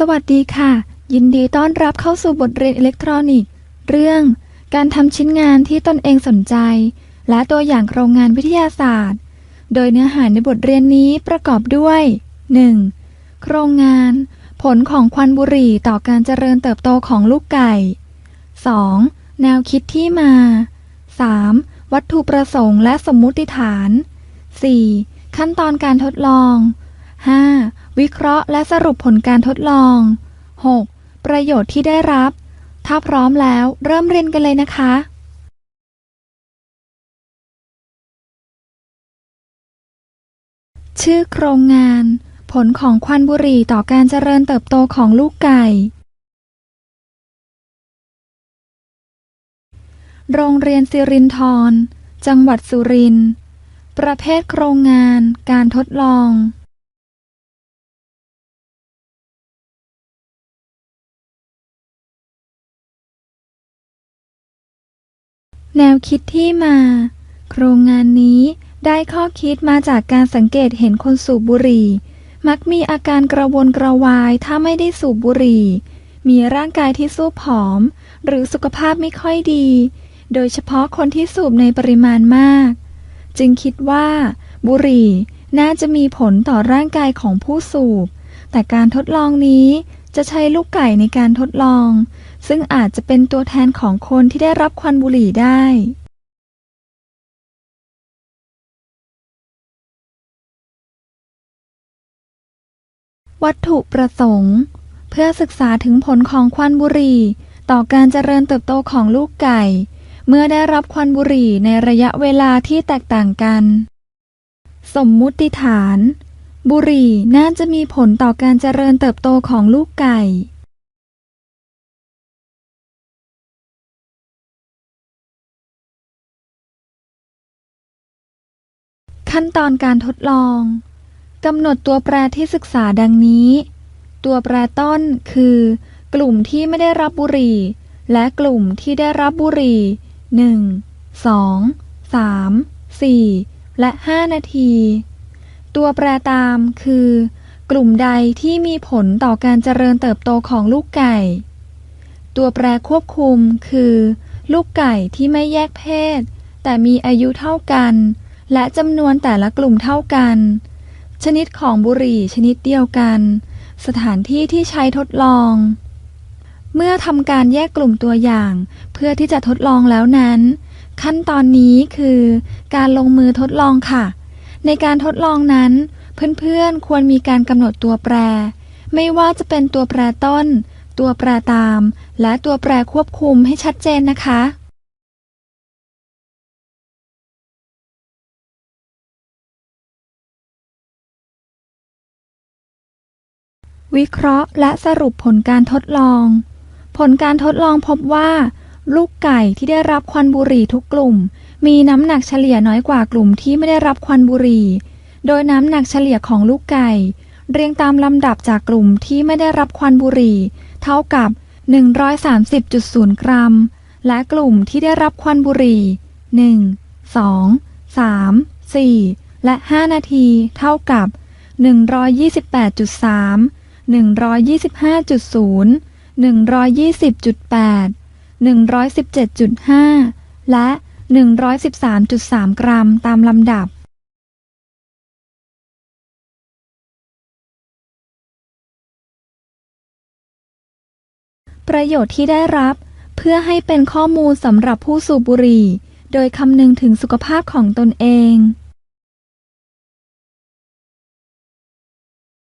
สวัสดีค่ะ ยินดีต้อนรับเข้าสู่บทเรียนอิเล็กทรอนิกส์ เรื่อง การทำชิ้นงานที่ตนเองสนใจ และตัวอย่างโครงงานวิทยาศาสตร์ โดยเนื้อหาในบทเรียนนี้ประกอบด้วย 1. โครงงาน ผลของควันบุหรี่ต่อการเจริญเติบโตของลูกไก่ 2. แนวคิดที่มา 3. วัตถุประสงค์และสมมุติฐาน 4. ขั้นตอนการทดลอง 5. วิเคราะห์และสรุปผลการทดลอง 6. ประโยชน์ที่ได้รับ ถ้าพร้อมแล้วเริ่มเรียนกันเลยนะคะ ชื่อโครงงาน ผลของควันบุหรี่ต่อการเจริญเติบโตของลูกไก่ โรงเรียนสิรินธรจังหวัดสุรินทร์ ประเภทโครงงาน การทดลอง แนวคิดที่มา โครงงานนี้ได้ข้อคิดมาจากการสังเกตเห็นคนสูบบุหรี่ มักมีอาการกระวนกระวายถ้าไม่ได้สูบบุหรี่ มีร่างกายที่สู้ผอม หรือสุขภาพไม่ค่อยดี โดยเฉพาะคนที่สูบในปริมาณมาก จึงคิดว่า บุหรี่น่าจะมีผลต่อร่างกายของผู้สูบ แต่การทดลองนี้จะใช้ลูกไก่ในการทดลอง ซึ่งอาจจะเป็นตัวแทนของคนที่ได้รับควันบุหรี่ได้วัตถุประสงค์ เพื่อศึกษาถึงผลของควันบุหรี่ต่อการเจริญเติบโตของลูกไก่ เมื่อได้รับควันบุหรี่ในระยะเวลาที่แตกต่างกัน สมมุติฐาน บุหรี่น่าจะมีผลต่อการเจริญเติบโตของลูกไก่ ขั้นตอนการทดลองกำหนดตัวแปรที่ศึกษาดังนี้ ตัวแปรต้นคือ กลุ่มที่ไม่ได้รับบุหรี่ และกลุ่มที่ได้รับบุหรี่ 1 2 3 4 และ 5 นาที ตัวแปรตามคือ กลุ่มใดที่มีผลต่อการเจริญเติบโตของลูกไก่ ตัวแปรควบคุมคือ ลูกไก่ที่ไม่แยกเพศ แต่มีอายุเท่ากัน และจำนวนแต่ละกลุ่มเท่ากัน ชนิดของบุหรี่ชนิดเดียวกัน สถานที่ที่ใช้ทดลอง เมื่อทำการแยกกลุ่มตัวอย่าง เพื่อที่จะทดลองแล้วนั้น ขั้นตอนนี้คือการลงมือทดลองค่ะ ในการทดลองนั้น เพื่อนๆควรมีการกำหนดตัวแปร ไม่ว่าจะเป็นตัวแปรต้น ตัวแปรตาม และตัวแปรควบคุมให้ชัดเจนนะคะ วิเคราะห์และสรุปผลการทดลอง ผลการทดลองพบว่า ลูกไก่ที่ได้รับควันบุหรี่ทุกกลุ่ม มีน้ำหนักเฉลี่ยน้อยกว่ากลุ่มที่ไม่ได้รับควันบุหรี่ โดยน้ำหนักเฉลี่ยของลูกไก่ เรียงตามลำดับจากกลุ่มที่ไม่ได้รับควันบุหรี่ เท่ากับ 130.0 กรัม และกลุ่มที่ได้รับควันบุหรี่ 1 2 3 4 และ 5 นาที เท่ากับ 128.3 125.0 120.8 117.5 และ 113.3 กรัมตามลำดับ ประโยชน์ที่ได้รับเพื่อให้เป็นข้อมูลสำหรับผู้สูบบุหรี่ โดยคำนึงถึงสุขภาพของตนเอง